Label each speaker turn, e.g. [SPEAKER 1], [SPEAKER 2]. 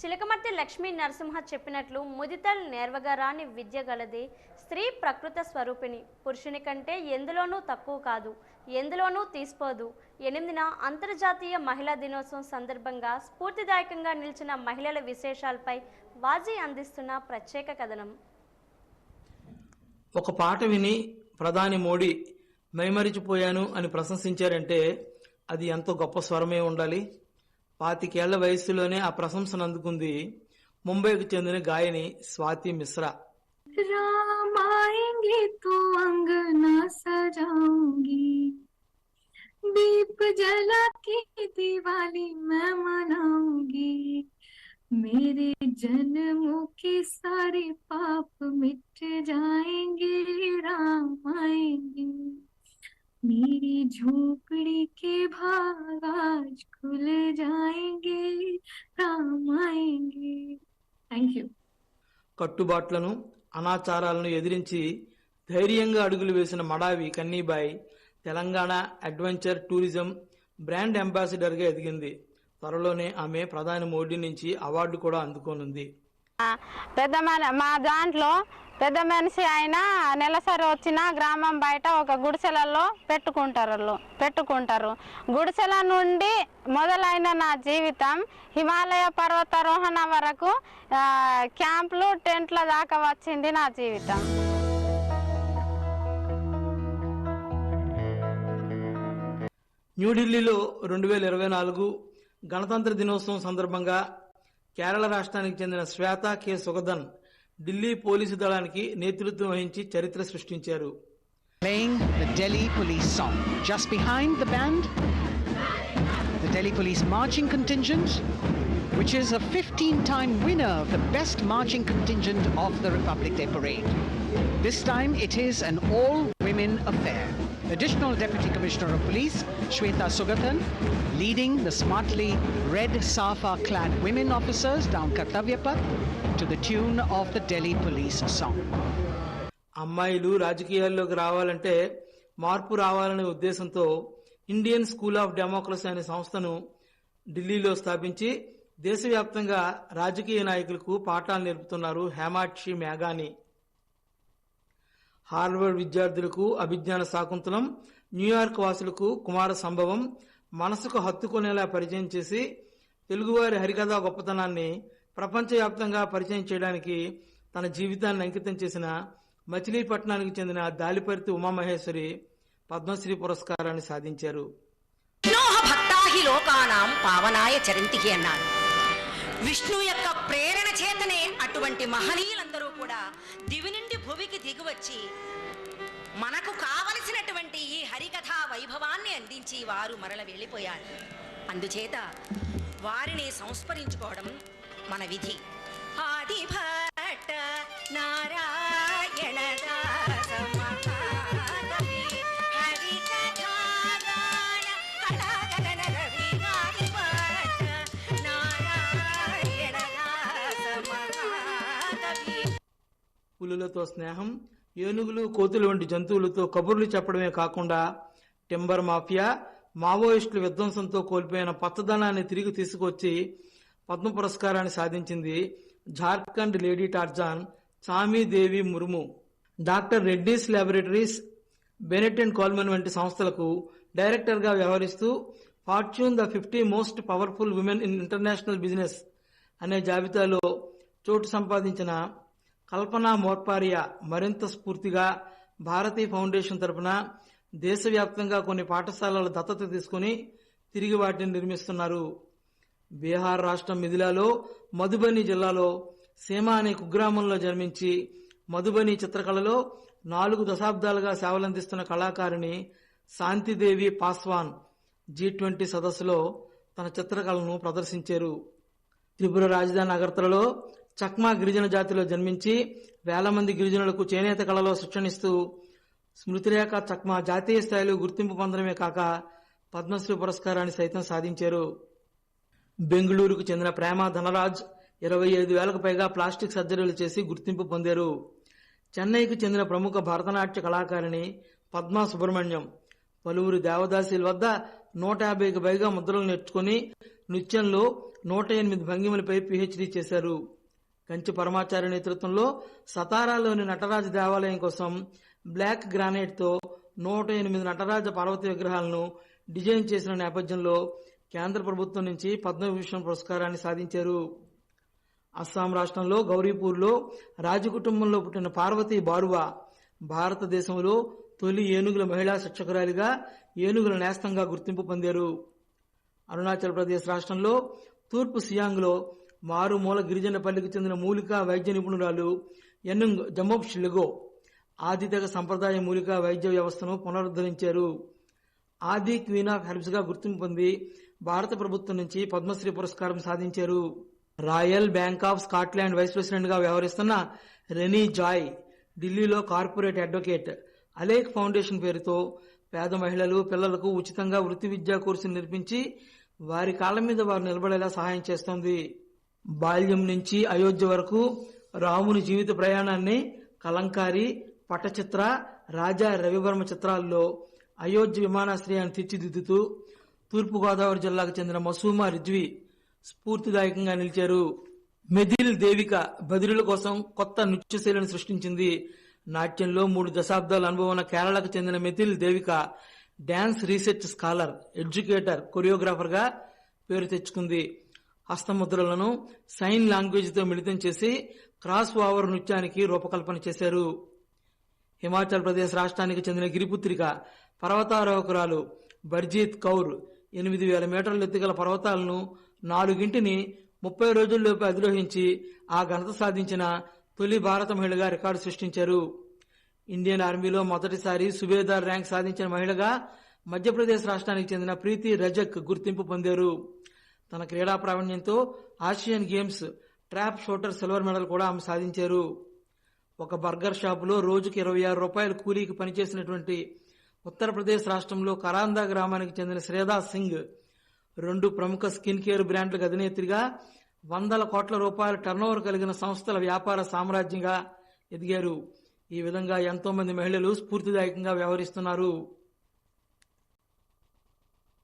[SPEAKER 1] చిలకమర్తి లక్ష్మీ నరసింహ చెప్పినట్లు ముదితల్ నేర్వగా రాని విద్య గలది స్త్రీ ప్రకృత స్వరూపిణి. పురుషుని కంటే ఎందులోనూ తక్కువ కాదు ఎందులోనూ తీసిపోదు. ఎనిమిదిన అంతర్జాతీయ మహిళా దినోత్సవం సందర్భంగా స్ఫూర్తిదాయకంగా నిలిచిన మహిళల విశేషాలపై వాజీ అందిస్తున్న ప్రత్యేక కథనం.
[SPEAKER 2] ఒక పాట విని ప్రధాని మోడీ మైమరిచిపోయాను అని ప్రశంసించారంటే అది ఎంతో గొప్ప స్వరమే ఉండాలి. పాతికేళ్ల వయస్సులోనే ఆ ప్రశంసను అందుకుంది ముంబైకి చెందిన గాయని స్వాతి మిశ్రా
[SPEAKER 3] राम आएंगे तो अंगना सजाऊंगी दीप जला के दिवाली मैं मनाऊंगी मेरे जन्मों के सारे पाप मिट जाएंगे राम आएंगे मेरी झोपड़ी के भाग आज खुल जाएंगे
[SPEAKER 2] కట్టుబాట్లను అనాచారాలను ఎదిరించి ధైర్యంగా అడుగులు వేసిన Madavi Kannibai Telangana adventure tourism brand అంబాసిడర్గా ఎదిగింది. త్వరలోనే ఆమె ప్రధాని మోడీ నుంచి అవార్డు కూడా అందుకోనుంది.
[SPEAKER 4] పెద్ద మన మా దాంట్లో పెద్ద మనిషి అయినా నెలసరి వచ్చిన గ్రామం బయట ఒక గుడిసెలలో పెట్టుకుంటారు పెట్టుకుంటారు. గుడిసెల నుండి మొదలైన నా జీవితం హిమాలయ పర్వతారోహణ వరకు క్యాంప్లు క్యాంపులు టెంట్ల దాకా వచ్చింది నా జీవితం.
[SPEAKER 2] న్యూఢిల్లీలో రెండు వేల ఇరవై నాలుగు గణతంత్ర దినోత్సవం సందర్భంగా కేరళ రాష్ట్రానికి చెందిన శ్వేత కె సుగదన్ ఢిల్లీ పోలీసు దళానికి నేతృత్వం వహించి చరిత్ర సృష్టించారు
[SPEAKER 5] playing the Delhi police song. Just behind the band, the Delhi police marching contingent, which is a 15 time winner of the best marching contingent of the Republic Day parade. This time it is an all women affair. Additional Deputy Commissioner of Police, Shweta Sugathan, leading the smartly red safa clad women officers down Kartavyapath to the tune of the Delhi police song.
[SPEAKER 2] అమ్మాయిలు రాజకీయాల్లోకి రావాలంటే మార్పు రావాలనే ఉద్దేశంతో Indian school of democracy అనే సంస్థను ఢిల్లీలో స్థాపించి దేశవ్యాప్తంగా రాజకీయ నాయకులకు పాఠాలు నేర్పుతున్నారు హేమాక్షి మేఘాని హార్వర్డ్ విద్యార్థులకు అభిజ్ఞాన శాకుంతలం న్యూయార్క్ వాసులకు కుమార సంభవం మనసుకు హత్తుకునేలా పరిచయం చేసి తెలుగువారి హరికథ గొప్పతనాన్ని ప్రపంచవ్యాప్తంగా పరిచయం చేయడానికి తన జీవితాన్ని అంకితం చేసిన మచిలీపట్నానికి చెందిన దాలిపర్తి ఉమామహేశ్వరి పద్మశ్రీ పురస్కారాన్ని సాధించారు.
[SPEAKER 6] లోకానాం పావనాయ చరింతికి అన్నారు. విష్ణు యొక్క ప్రేరణ చేతనే అటువంటి మహనీయులందరూ కూడా దివి నుండి భువికి దిగువచ్చి మనకు కావలసినటువంటి ఈ హరికథా వైభవాన్ని అందించి వారు మరల వెళ్ళిపోయారు. అందుచేత వారిని సంస్మరించుకోవడం మన విధి. ఆదిభట్ట నా
[SPEAKER 2] పులులతో స్నేహం ఏనుగులు కోతులు వంటి జంతువులతో కబుర్లు చెప్పడమే కాకుండా టింబర్ మాఫియా మావోయిస్టుల విధ్వంసంతో కోల్పోయిన పచ్చదనాన్ని తిరిగి తీసుకొచ్చి పద్మ పురస్కారాన్ని సాధించింది Jharkhand lady Tarzan Chami Devi Murmu. Doctor Reddy's laboratories Bennett and Coleman వంటి సంస్థలకు డైరెక్టర్గా వ్యవహరిస్తూ Fortune the fifty most powerful women in international business అనే జాబితాలో చోటు సంపాదించిన కల్పన మోర్పారియా మరింత స్ఫూర్తిగా భారతీ ఫౌండేషన్ తరపున దేశవ్యాప్తంగా కొన్ని పాఠశాలల దత్తత తీసుకుని తిరిగి వాటిని నిర్మిస్తున్నారు. బీహార్ రాష్ట్రం మిథిలాలో మధుబని జిల్లాలో సీమ అనే కుగ్రామంలో జన్మించి మధుబని చిత్రకళలో నాలుగు దశాబ్దాలుగా సేవలందిస్తున్న కళాకారిణి శాంతిదేవి పాస్వాన్ జీ ట్వంటీ సదస్సులో తన చిత్రకళను ప్రదర్శించారు. త్రిపుర రాజధాని అగర్తలలో చక్మా గిరిజన జాతిలో జన్మించి వేల మంది గిరిజనులకు చేనేత కళలో శిక్షణిస్తూ స్మృతిరేఖ చక్మా జాతీయ స్థాయిలో గుర్తింపు పొందడమే కాక పద్మశ్రీ పురస్కారాన్ని సైతం సాధించారు. బెంగళూరుకు చెందిన ప్రేమ ధనరాజ్ ఇరవై ఐదు వేలకు పైగా ప్లాస్టిక్ సర్జరీలు చేసి గుర్తింపు పొందారు. చెన్నైకి చెందిన ప్రముఖ భరతనాట్య కళాకారిణి పద్మా సుబ్రహ్మణ్యం పలువురు దేవదాసీల వద్ద నూట యాభైకి పైగా ముద్రలు నేర్చుకుని నృత్యంలో నూట ఎనిమిది భంగిమలపై పిహెచ్డీ చేశారు. కంచి పరమాచార్య నేతృత్వంలో సతారాలోని నటరాజ దేవాలయం కోసం బ్లాక్ గ్రానైట్తో నూట ఎనిమిది నటరాజ పార్వతి విగ్రహాలను డిజైన్ చేసిన నేపథ్యంలో కేంద్ర ప్రభుత్వం నుంచి పద్మభూషణ్ పురస్కారాన్ని సాధించారు. అస్సాం రాష్ట్రంలో గౌరీపూర్లో రాజకుటుంబంలో పుట్టిన పార్వతి బారువా భారతదేశంలో తొలి ఏనుగుల మహిళా శిక్షకురాలిగా ఏనుగుల నేస్తంగా గుర్తింపు పొందారు. అరుణాచల్ ప్రదేశ్ రాష్ట్రంలో తూర్పు సియాంగ్లో మారుమూల గిరిజన పల్లికి చెందిన మూలికా వైద్య నిపుణురాలు ఎన్నంగ్ జమోబ్ షిలిగో ఆదితగ సంప్రదాయ మూలికా వైద్య వ్యవస్థను పునరుద్ధరించారు. ఆది క్వీన్ ఆఫ్ హెర్బ్స్గా గుర్తింపు పొంది భారత ప్రభుత్వం నుంచి పద్మశ్రీ పురస్కారం సాధించారు. Royal bank of Scotland vice ప్రెసిడెంట్గా వ్యవహరిస్తున్న రెనీ జాయ్ ఢిల్లీలో కార్పొరేట్ అడ్వకేట్ అలేక్ ఫౌండేషన్ పేరుతో పేద మహిళలు పిల్లలకు ఉచితంగా వృత్తి విద్యా కోర్సులు నిర్మించి వారి కాళ్ళ మీద వారు నిలబడేలా సహాయం చేస్తోంది. బాల్యం నుంచి అయోధ్య వరకు రాముని జీవిత ప్రయాణాన్ని కలంకారి పటచిత్ర రాజా రవివర్మ చిత్రాల్లో అయోధ్య విమానాశ్రయాన్ని తీర్చిదిద్దుతూ తూర్పుగోదావరి జిల్లాకు చెందిన మసూమా రిజ్వి స్ఫూర్తిదాయకంగా నిలిచారు. మెదిల్ దేవిక బదిలీల కోసం కొత్త నృత్య శైలిని సృష్టించింది. నాట్యంలో మూడు దశాబ్దాల అనుభవం ఉన్న కేరళకు చెందిన Methil Devika dance research scholar educator కొరియోగ్రాఫర్గా పేరు తెచ్చుకుంది. హస్తముద్రలను సైన్ లాంగ్వేజ్తో మిళితం చేసి క్రాస్ ఓవర్ నృత్యానికి రూపకల్పన చేశారు. హిమాచల్ ప్రదేశ్ రాష్ట్రానికి చెందిన గిరిపుత్రిక పర్వతారోహకురాలు బర్జీత్ కౌర్ ఎనిమిది వేల మీటర్ల ఎత్తుగల పర్వతాలను నాలుగింటిని ముప్పై రోజుల్లోపు అధిరోహించి ఆ ఘనత సాధించిన తొలి భారత మహిళగా రికార్డు సృష్టించారు. ఇండియన్ ఆర్మీలో మొదటిసారి సుబేదార్ ర్యాంక్ సాధించిన మహిళగా మధ్యప్రదేశ్ రాష్ట్రానికి చెందిన ప్రీతి రజక్ గుర్తింపు పొందారు. తన క్రీడా ప్రావీణ్యంతో Asian games trap shooter silver medal కూడా ఆమె సాధించారు. ఒక బర్గర్ షాపులో రోజుకి ఇరవై ఆరు రూపాయల కూలీకి పనిచేసినటువంటి ఉత్తరప్రదేశ్ రాష్ట్రంలో కరాందా గ్రామానికి చెందిన శ్రేదా సింగ్ రెండు ప్రముఖ స్కిన్ కేర్ బ్రాండ్లకు అధినేత్రిగా వందల కోట్ల రూపాయల టర్నోవర్ కలిగిన సంస్థల వ్యాపార సామ్రాజ్యంగా ఎదిగారు. ఈ విధంగా ఎంతో మంది మహిళలు స్ఫూర్తిదాయకంగా వ్యవహరిస్తున్నారు.